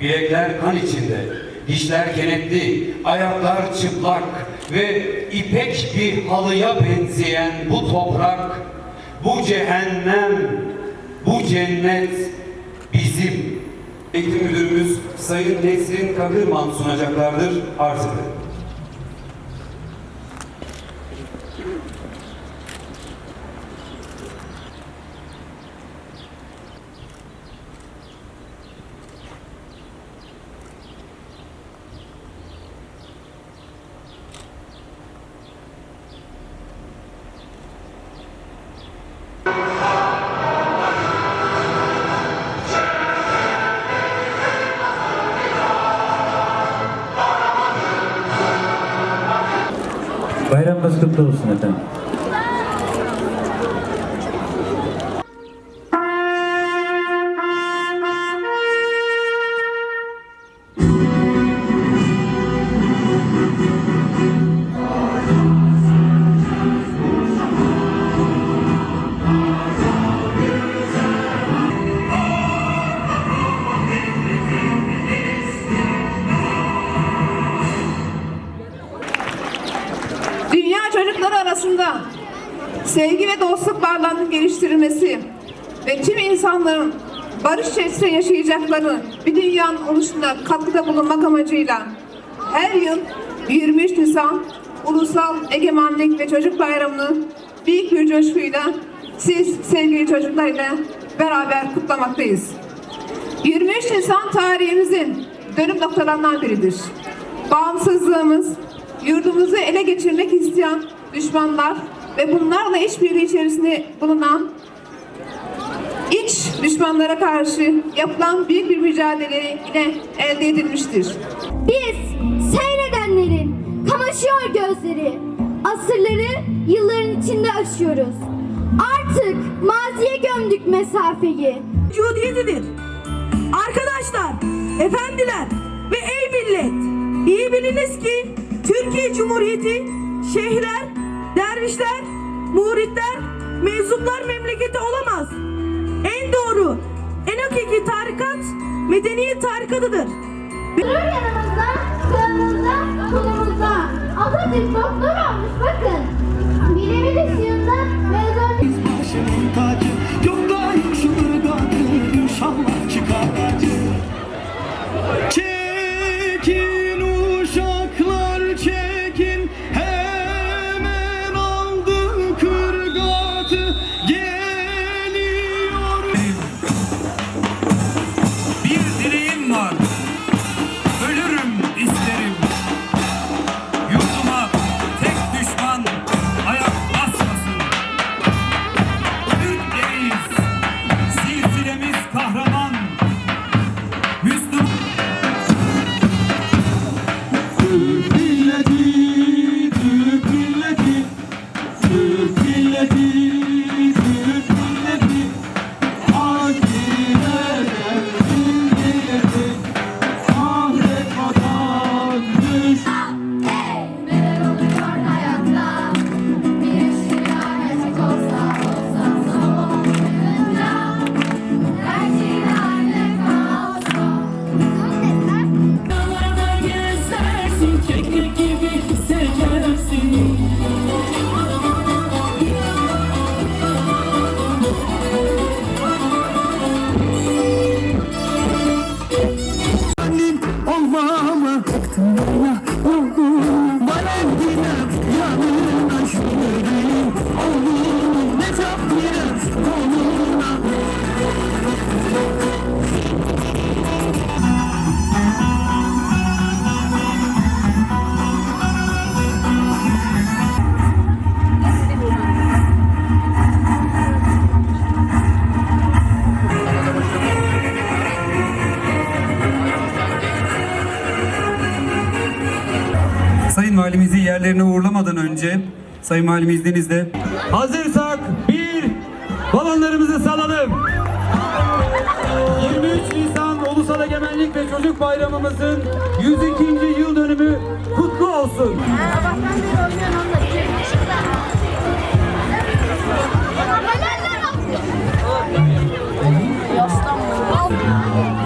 Bilekler kan içinde, dişler kenetli, ayaklar çıplak ve ipek bir halıya benzeyen bu toprak, bu cehennem, bu cennet bizim. Eğitim Müdürümüz Sayın Nesrin Kakırman sunacaklardır. Arz ederim. Bayramınız kutlu olsun efendim. Arasında sevgi ve dostluk bağlarının geliştirilmesi ve tüm insanların barış içerisinde yaşayacakları bir dünyanın oluşuna katkıda bulunmak amacıyla her yıl 23 Nisan Ulusal Egemenlik ve Çocuk Bayramı'nı büyük bir coşkuyla siz sevgili çocuklarla beraber kutlamaktayız. 23 Nisan tarihimizin dönüm noktalarından biridir. Bağımsızlığımız, yurdumuzu ele geçirmek isteyen düşmanlar ve bunlarla işbirliği içerisinde bulunan iç düşmanlara karşı yapılan büyük bir mücadele ile elde edilmiştir. Biz seyredenlerin kamaşıyor gözleri. Asırları yılların içinde aşıyoruz. Artık maziye gömdük mesafeyi. vücudiyetidir. Arkadaşlar, efendiler ve ey millet, iyi biliniz ki Türkiye Cumhuriyeti şeyhler, dervişler, muritler, meczuplar memleketi olamaz. En doğru, en hakiki tarikat medeniyet tarikatıdır. Durur yanımızda, sağımızda, solumuzda. Atatürk doktor olmuş bakın. Sayın Valimizi yerlerine uğurlamadan önce Sayın Valim izninizle hazırsak bir balonlarımızı salalım. 23 Nisan Ulusal Egemenlik ve Çocuk Bayramımızın 102. yıl dönümü kutlu olsun. Onlar.